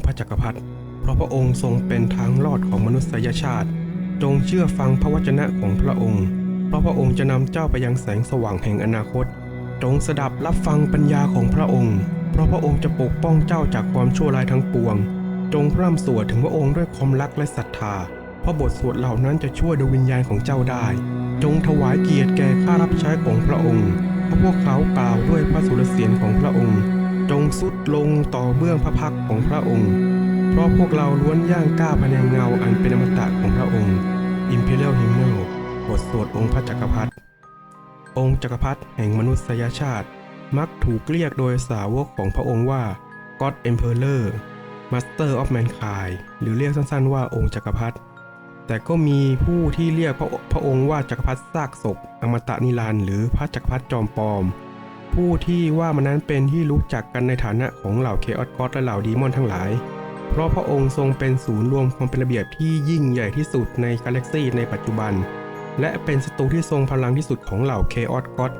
ค์พระจักรพรรดิเพราะพระองค์ทรงเป็นทางรอดของมนุษยชาติ จงเชื่อฟังพระวจนะของพระองค์ เพราะพระองค์จะนำเจ้าไปยังแสงสว่างแห่งอนาคต จงสดับรับฟังปัญญาของพระองค์ เพราะพระองค์จะปกป้องเจ้าจากความชั่วร้ายทั้งปวง จงพร่ำสวดถึงพระองค์ด้วยความรักและศรัทธา เพราะบทสวดเหล่านั้นจะช่วยดวงวิญญาณของเจ้าได้ จงถวายเกียรติแก่ข้ารับใช้ของพระองค์ เพราะพวกเขากล่าวด้วยพระสุรเสียงของพระองค์ จงสุดลงต่อเบื้องพระพักของพระองค์ เพราะพวกเราล้วนย่างก้าวภายในเงาอันเป็นอมตะของพระองค์ Imperial Hymnal บทสวดองค์พระจักรพรรดิ องค์จักรพรรดิแห่งมนุษยชาติ มักถูกเรียกโดยสาวกของพระองค์ว่า God Emperor Master of Mankind หรือเรียกสั้นๆว่าองค์จักรพรรดิ แต่ก็มีผู้ที่เรียกพระพระองค์ว่าจักรพรรดิซากศพอมตะนิรันดร์หรือพระจักรพรรดิจอมปลอม ผู้ที่ว่ามันนั้นเป็นที่รู้จักกันในฐานะของเหล่าเคออสกอสและเหล่าดีมอนทั้งหลาย เพราะพระองค์ทรงเป็นศูนย์รวมความเป็นระเบียบที่ยิ่งใหญ่ที่สุดในกาแล็กซีในปัจจุบัน และเป็นศัตรูที่ทรงพลังที่สุดของเหล่าเคออสกอส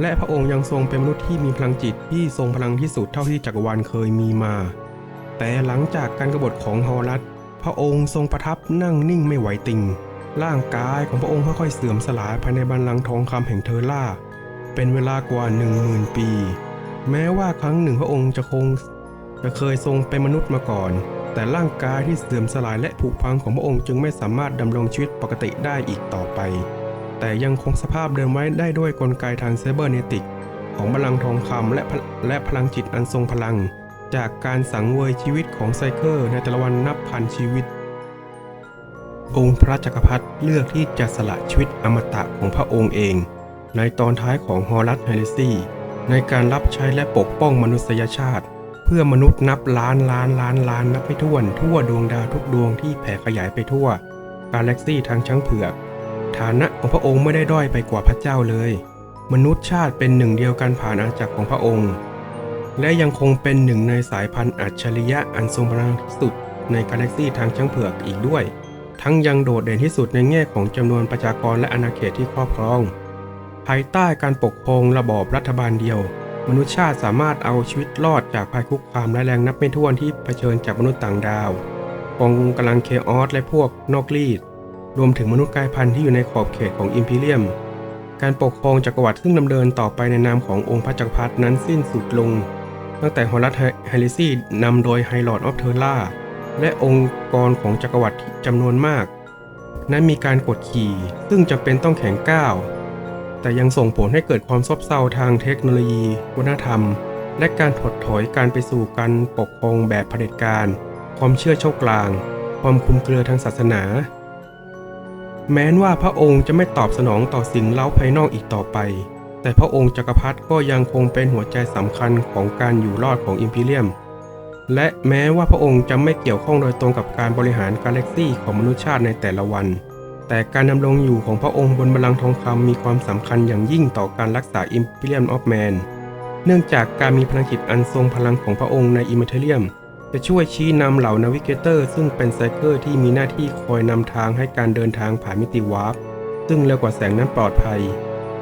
และพระองค์ยังทรงเป็นมนุษย์ที่มีพลังจิตที่ทรงพลังที่สุดเท่าที่จักรวาลเคยมีมา แต่หลังจากการกบฏของฮอรัสพระองค์ทรงประทับนั่งนิ่งไม่ไหวติง ร่างกายของพระองค์ค่อยๆเสื่อมสลายภายในบัลลังทองคำแห่งเทอร่า เป็นเวลากว่าหนึ่งหมื่นปี แม้ว่าครั้งหนึ่งพระองค์จะคงจะเคยทรงเป็นมนุษย์มาก่อน แต่ร่างกายที่เสื่อมสลายและผุพังของพระองค์จึงไม่สามารถดำรงชีวิตปกติได้อีกต่อไป แต่ยังคงสภาพเดิมไว้ได้ด้วยกลไกทางไซเบอร์เนติก ของบัลลังทองคำและและพลังจิตอันทรงพลัง จากการสังเวยชีวิตของไซเคิลในแต่ละวันนับพันชีวิตองค์พระจักรพรรดิเลือกที่จะสละชีวิตอมตะของพระองค์เอง ในตอนท้ายของฮอรัสไฮเลซีในการรับใช้และปกป้องมนุษยชาติ เพื่อมนุษย์นับล้านล้านล้านล้านนับไม่ถ้วนทั่วดวงดาวทุกดวงที่แผ่ขยายไปทั่วกาแล็กซีทางช้างเผือก ฐานะของพระองค์ไม่ได้ด้อยไปกว่าพระเจ้าเลย มนุษย์ชาติเป็นหนึ่งเดียวกันผ่านอาณาจักรของพระองค์ และยังคงเป็นหนึ่งในสายพันธุ์อัจฉริยะอันทรงพลังที่สุดในกาแล็กซีทางช้างเผือกอีกด้วย ทั้งยังโดดเด่นที่สุดในแง่ของจำนวนประชากรและอาณาเขตที่ครอบครอง ภายใต้การปกครองระบอบรัฐบาลเดียว มนุษยชาติสามารถเอาชีวิตรอดจากภัยคุกคามและายแรงนับไม่ถ้วนที่เผชิญจากมนุษย์ต่างดาวกองกำลังเคออสและพวกนอกรีด รวมถึงมนุษย์กลายพันธุ์ที่อยู่ในขอบเขตของอิมพีเรียม การปกครองจักรวรรดิซึ่งดำเนินต่อไปในนามขององค์พระจักรพรรดินั้นสิ้นสุดลง ตั้งแต่ฮอรัสไฮลิซีนำโดยไฮลอดออฟเทอร์ล่าและองค์กรของจักรวรรดิจำนวนมาก นั้นมีการกดขี่ซึ่งจำเป็นต้องแข็งก้าว แต่ยังส่งผลให้เกิดความซบเซาทางเทคโนโลยี วัฒนธรรม และการถดถอยการไปสู่การปกครองแบบเผด็จการ ความเชื่อโชคกลาง ความคุมเครือทางศาสนา แม้นว่าพระองค์จะไม่ตอบสนองต่อสิ่งเล้าภายนอกอีกต่อไป แต่พระองค์จักรพรรดิก็ยังคงเป็นหัวใจสำคัญของการอยู่รอดของอิมพีเรียม และแม้ว่าพระองค์จะไม่เกี่ยวข้องโดยตรงกับการบริหารกาแล็กซี่ของมนุษยชาติในแต่ละวัน แต่การดำรงอยู่ของพระองค์บนบัลลังก์ทองคำมีความสำคัญอย่างยิ่งต่อการรักษา Imperium of Man เนื่องจากการมีพลังจิตอันทรงพลังของพระองค์ใน Immaterium จะช่วยชี้นำเหล่านาวิเกเตอร์ ซึ่งเป็นไซเคิลที่มีหน้าที่คอยนำทางให้การเดินทางผ่านมิติวาร์ปซึ่งเร็วกว่าแสงนั้นปลอดภัย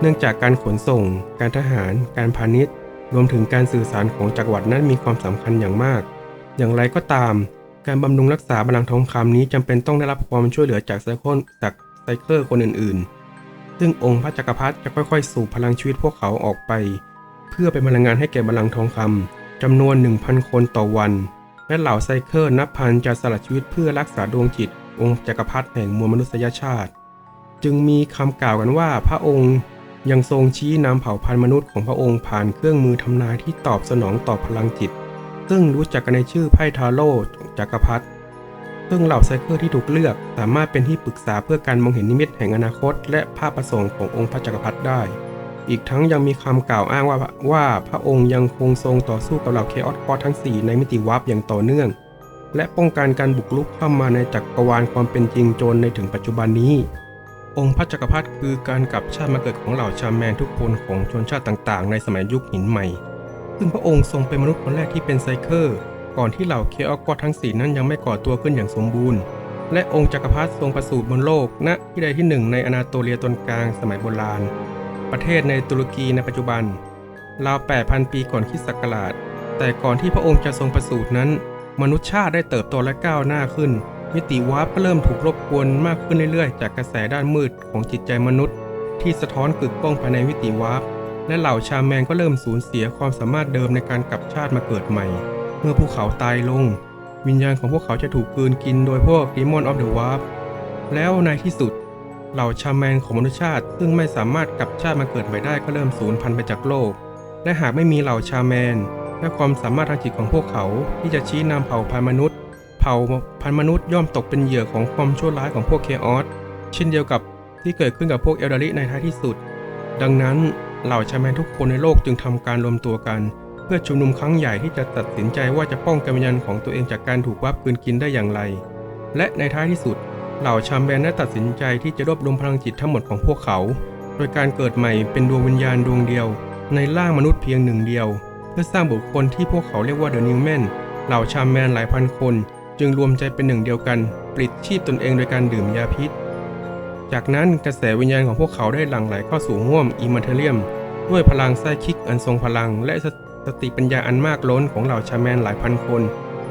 เนื่องจากการขนส่ง การทหาร การพาณิชย์ รวมถึงการสื่อสารของจักรวรรดินั้นมีความสำคัญอย่างมาก อย่างไรก็ตาม การบำรุงรักษาบัลลังก์ทองคำนี้จำเป็นต้องได้รับความช่วยเหลือจากไซเคิลจากไซเคิลคนอื่นๆ ซึ่งองค์พระจักรพรรดิจะค่อยๆ สูบพลังชีวิตพวกเขาออกไป เพื่อเป็นพลังงานให้แก่บัลลังก์ทองคำจำนวน 1,000 คนต่อวัน และเหล่าไซเคิลนับพันจะสละชีวิตเพื่อรักษาดวงจิต องค์จักรพรรดิแห่งมวลมนุษยชาติ จึงมีคำกล่าวกันว่าพระองค์ยังทรงชี้นำเผ่าพันธุ์มนุษย์ของพระองค์ผ่านเครื่องมือทำนายที่ตอบสนองต่อพลังจิต ซึ่งรู้จักกันในชื่อไพ่ทาโร่ จักรพรรดิซึ่งเหล่าไซเคิลที่ถูกเลือกสามารถเป็นที่ปรึกษาเพื่อการมองเห็นนิมิตแห่งอนาคต และภาพประสงค์ขององค์พระจักรพรรดิได้ อีกทั้งยังมีคำกล่าวอ้างว่าว่าพระองค์ยังคงทรงต่อสู้กับเหล่าเคออสกอทั้ง 4 ในมิติวาร์ปอย่างต่อเนื่อง และป้องกันการบุกรุกเข้ามาในจักรวาลความเป็นจริงจนในถึงปัจจุบันนี้ องค์พระจักรพรรดิคือการกลับชาติมาเกิดของเหล่าชาแมนทุกคนของชนชาติต่างๆ ในสมัยยุคหินใหม่ ซึ่งพระองค์ทรงเป็นมนุษย์คนแรกที่เป็นไซเคิล ก่อนที่เหล่าเคออกอทั้งสี่นั้นยังไม่ก่อตัวขึ้นอย่างสมบูรณ์ และองค์จักรพรรดิทรงประสูติบนโลกณที่ใดที่หนึ่งในอนาโตเลียตอนกลางสมัยโบราณ ประเทศในตุรกีในปัจจุบันราว 8,000 ปีก่อนคริสต์ศักราช แต่ก่อนที่พระองค์จะทรงประสูตินั้น มนุษยชาติได้เติบโตและก้าวหน้าขึ้น มิติวาร์ปก็เริ่มถูกรบกวนมากขึ้นเรื่อยๆ จากกระแสด้านมืดของจิตใจมนุษย์ ที่สะท้อนกึกก้องภายในมิติวาร์ปและเหล่าชาแมนก็เริ่มสูญเสียความสามารถเดิมในการกลับชาติมาเกิดใหม่ เมื่อภูเขาตายลง วิญญาณของพวกเขาจะถูกกลืนกินโดยพวก Demon of the Warp แล้วในที่สุด เหล่าชาแมนของมนุษยชาติ ซึ่งไม่สามารถกลับชาติมาเกิดใหม่ได้ก็เริ่มสูญพันธุ์ไปจากโลก และหากไม่มีเหล่าชาแมน และความสามารถทางจิตของพวกเขาที่จะชี้นำเผ่าพันธุ์มนุษย์ เผ่าพันธุ์มนุษย์ย่อมตกเป็นเหยื่อของความชั่วร้ายของพวกเคออสเช่นเดียวกับที่เกิดขึ้นกับพวกเอลดาริในท้ายที่สุด ดังนั้นเหล่าชาแมนทุกคนในโลกจึงทำการรวมตัวกัน เพื่อชุมนุมครั้งใหญ่ที่จะตัดสินใจว่าจะป้องกันวิญญาณของตัวเองจากการถูกวับกลืนกินได้อย่างไร และในท้ายที่สุด เหล่าชามแมนได้ตัดสินใจที่จะรวบรวมพลังจิตทั้งหมดของพวกเขา โดยการเกิดใหม่เป็นดวงวิญญาณดวงเดียว ในร่างมนุษย์เพียงหนึ่งเดียว เพื่อสร้างบุคคลที่พวกเขาเรียกว่าเดอะนิวแมนเหล่าชามแมนหลายพันคน จึงรวมใจเป็นหนึ่งเดียวกันปลิดชีพตนเองโดยการดื่มยาพิษ จากนั้นกระแสวิญญาณของพวกเขาได้หลั่งไหลเข้าสู่ห้วมอิมมัเทเรียม ด้วยพลังไซคิกอันทรงพลังและส สติปัญญาอันมากล้นของเหล่าชาแมนหลายพันคน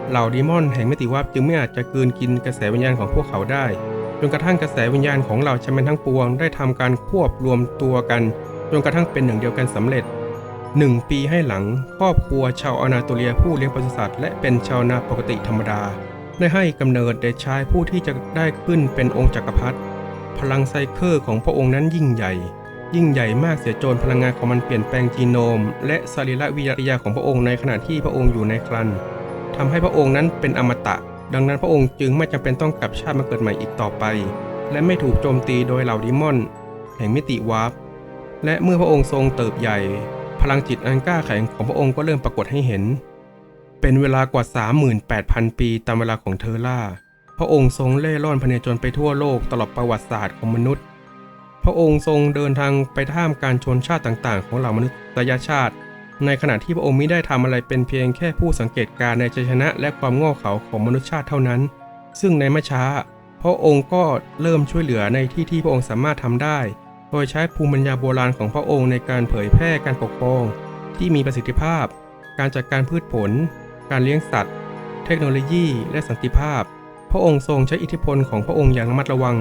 เหล่าดีมอนแห่งมิติวับจึงไม่อาจจะกืนกินกระแสวิญญาณของพวกเขาได้ จนกระทั่งกระแสวิญญาณของเหล่าชาแมนทั้งปวงได้ทำการควบรวมตัวกัน จนกระทั่งเป็นหนึ่งเดียวกันสำเร็จหนึ่งปีให้หลังครอบครัวชาวอนาโตเลียผู้เลี้ยงปศุสัตว์และเป็นชาวนาปกติธรรมดา ได้ให้กำเนิดเด็กชายผู้ที่จะได้ขึ้นเป็นองค์จักรพรรดิพลังไซเคอร์ของพระองค์นั้นยิ่งใหญ่ ยิ่งใหญ่มากเสียจนพลังงานของมันเปลี่ยนแปลงจีโนม และสรีรวิทยาของพระองค์ในขณะที่พระองค์อยู่ในครันทำให้พระองค์นั้นเป็นอมตะ ดังนั้นพระองค์จึงไม่จำเป็นต้องกลับชาติมาเกิดใหม่อีกต่อไป และไม่ถูกโจมตีโดยเหล่าดิมอน แห่งมิติวาร์ปและเมื่อพระองค์ทรงเติบใหญ่ พลังจิตอันกล้าแข็งของพระองค์ก็เริ่มปรากฏให้เห็น เป็นเวลากว่า 38,000 ปีตามเวลาของเทอร่า พระองค์ทรงเล่ร่อนพเนจรไปทั่วโลกตลอดประวัติศาสตร์ของมนุษย์ พระองค์ทรงเดินทางไปท่ามการชนชาติต่างๆ ของเหล่ามนุษยชาติ ในขณะที่พระองค์มิได้ทำอะไรเป็นเพียงแค่ผู้สังเกตการณ์ในชัยชนะและความโง่เขลาของมนุษยชาติเท่านั้น ซึ่งในไม่ช้า พระองค์ก็เริ่มช่วยเหลือในที่ที่พระองค์สามารถทำได้ โดยใช้ภูมิปัญญาโบราณของพระองค์ในการเผยแพร่การปกครอง ที่มีประสิทธิภาพ การจัดการพืชผล การเลี้ยงสัตว์ เทคโนโลยี และสันติภาพ พระองค์ทรงใช้อิทธิพลของพระองค์อย่างระมัดระวัง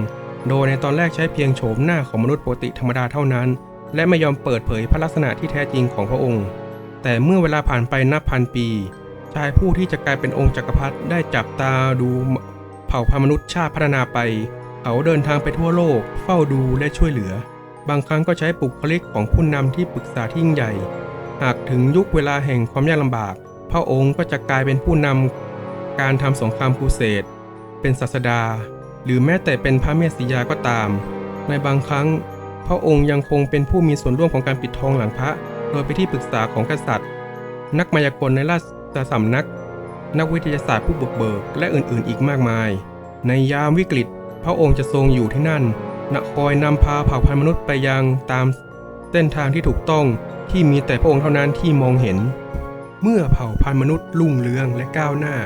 โดยในตอนแรกใช้เพียงโฉมหน้าของมนุษย์ปกติธรรมดาเท่านั้น และไม่ยอมเปิดเผยพระลักษณะที่แท้จริงของพระองค์ แต่เมื่อเวลาผ่านไปนับพันปี ชายผู้ที่จะกลายเป็นองค์จักรพรรดิได้จับตาดูเผ่าพันธุ์มนุษย์ชาติพัฒนาไป เขาเดินทางไปทั่วโลก เฝ้าดูและช่วยเหลือ บางครั้งก็ใช้บุคลิกของผู้นำที่ปรึกษาที่ยิ่งใหญ่ หากถึงยุคเวลาแห่งความยากลำบาก พระองค์ก็จะกลายเป็นผู้นำการทำสงครามครูเสดเป็นศาสดา หรือแม้แต่เป็นพระเมสสิยาก็ตาม ในบางครั้ง พระองค์ยังคงเป็นผู้มีส่วนร่วมของการปิดทองหลังพระ โดยเป็นที่ปรึกษาของกษัตริย์ นักมายากลในราชสำนัก นักวิทยาศาสตร์ผู้บุกเบิก และอื่นๆ อีกมากมาย ในยามวิกฤต พระองค์จะทรงอยู่ที่นั่นนคอยนำพาเผ่าพันธุ์มนุษย์ไปยังตามเส้นทางที่ถูกต้องที่มีแต่พระองค์เท่านั้นที่มองเห็น เมื่อเผ่าพันธุ์มนุษย์รุ่งเรืองและก้าวหน้า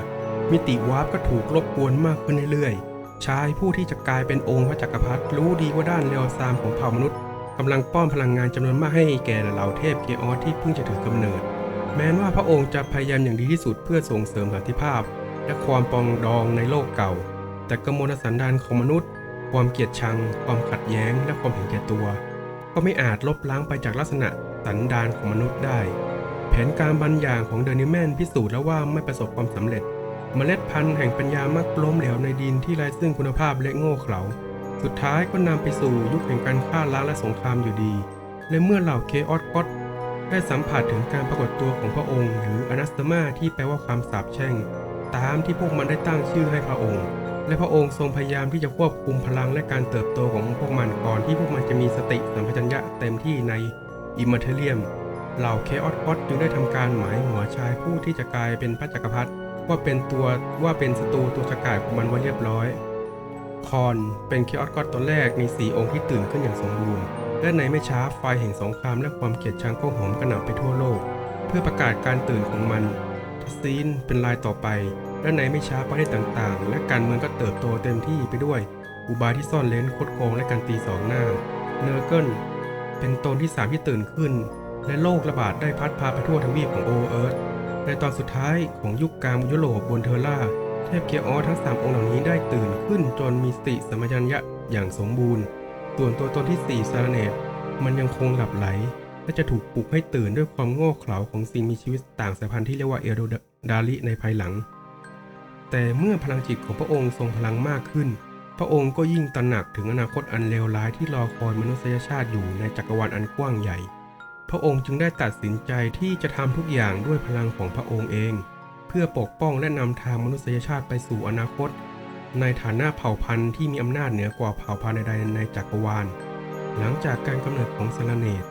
มิติวาร์ปก็ถูกรบกวนมากขึ้นเรื่อยๆ ชายผู้ที่จะกลายเป็นองค์พระจักรพรรดิรู้ดีว่าด้านเลวทรามของเผ่ามนุษย์กำลังป้อนพลังงานจำนวนมากให้แก่เหล่าเทพเคออสที่เพิ่งจะถือกำเนิด แม้ว่าพระองค์จะพยายามอย่างดีที่สุดเพื่อส่งเสริมสันติภาพ และความปองดองในโลกเก่า แต่กมลสันดานของมนุษย์ ความเกลียดชัง ความขัดแย้ง และความเห็นแก่ตัว ก็ไม่อาจลบล้างไปจากลักษณะสันดานของมนุษย์ได้ แผนการบางอย่างของเดนิแมนพิสูจน์แล้วว่าไม่ประสบความสำเร็จ เมล็ดพันธุ์แห่งปัญญามักล้มเหลวในดินที่ไร้ซึ่งคุณภาพและโง่เขลา สุดท้ายก็นำไปสู่ยุคแห่งการฆ่าล้างและสงครามอยู่ดี และเมื่อเหล่าเคออสก็อตได้สัมผัสถึงการปรากฏตัวของพระองค์ หรืออนาสตมาที่แปลว่าความสาปแช่ง ตามที่พวกมันได้ตั้งชื่อให้พระองค์ และพระองค์ทรงพยายามที่จะควบคุมพลังและการเติบโตของพวกมันก่อนที่พวกมันจะมีสติสัมปชัญญะเต็มที่ในอิมเมเทเรียม เหล่าเคออสก็อตจึงได้ทำการหมายหัวชายผู้ที่จะกลายเป็นพระจักรพรรดิ ว่าเป็นตัวว่าเป็นศัตรูตัวฉกาจของมันไว้เรียบร้อย คอนเป็นเคออสกอตตนแรกในสี่องค์ที่ตื่นขึ้นอย่างสมบูรณ์ และในไม่ช้าไฟแห่งสงครามและความเกลียดชังก็โหมกระหน่ำไปทั่วโลก เพื่อประกาศการตื่นของมันทัสซีนเป็นลายต่อไป และในไม่ช้าประเทศต่างๆ และการเมืองก็เติบโตเต็มที่ไปด้วย อุบายที่ซ่อนเลนคดโกงและการตีสองหน้า เนอร์เกิลเป็นตนที่สามที่ตื่นขึ้น และโรคระบาดได้พัดพาไปทั่วทวีปของโอเอิร์ธ ในตอนสุดท้ายของยุคกลางยุโรปบนเทอร่า เทพเกียร์ออทั้ง 3 องค์เหล่านี้ได้ตื่นขึ้นจนมีสติสมัญญะอย่างสมบูรณ์ ส่วนตัวตนที่ 4ซาราเนตมันยังคงหลับไหล และจะถูกปลุกให้ตื่นด้วยความโง่เขลาของสิ่งมีชีวิตต่างสายพันธุ์ที่เรียกว่าเอโดดาลิในภายหลัง แต่เมื่อพลังจิตของพระองค์ทรงพลังมากขึ้น พระองค์ก็ยิ่งตระหนักถึงอนาคตอันเลวร้ายที่รอคอยมนุษยชาติอยู่ในจักรวาลอันกว้างใหญ่ พระองค์จึงได้ตัดสินใจที่จะทำทุกอย่างด้วยพลังของพระองค์เอง เพื่อปกป้องและนำทางมนุษยชาติไปสู่อนาคต ในฐานะเผ่าพันธุ์ที่มีอำนาจเหนือกว่าเผ่าพันธุ์ใดในจักรวาล หลังจากการกำเนิดของซาลาเนต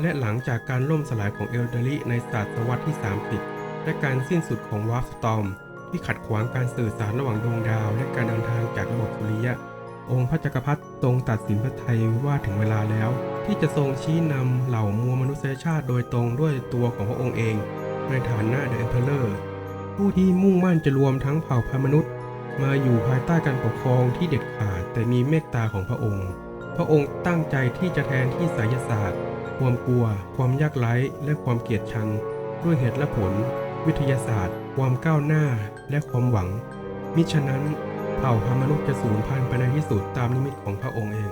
และหลังจากการล่มสลายของเอลเดริในศตวรรษที่ 30 และการสิ้นสุดของวาร์ฟสตอมที่ขัดขวางการสื่อสารระหว่างดวงดาว และการเดินทางจากระบบสุริยะ องค์พระจักรพรรดิทรงตัดสินพระทัยว่าถึงเวลาแล้ว ที่จะทรงชี้นำเหล่ามวลมนุษยชาติโดยตรงด้วยตัวของพระองค์เอง ในฐานะเดอะเอ็มเพลเลอร์ผู้ที่มุ่งมั่นจะรวมทั้งเผ่าพันธุ์มนุษย์ มาอยู่ภายใต้การปกครองที่เด็ดขาดแต่มีเมตตาของพระองค์ พระองค์ตั้งใจที่จะแทนที่ไสยศาสตร์ ความกลัว ความยากไร้และความเกลียดชัง ด้วยเหตุและผล วิทยาศาสตร์ ความก้าวหน้าและความหวัง มิฉะนั้น เผ่าพามนุษย์จะสูญพันธุ์ไปในที่สุดตามนิมิตของพระองค์เอง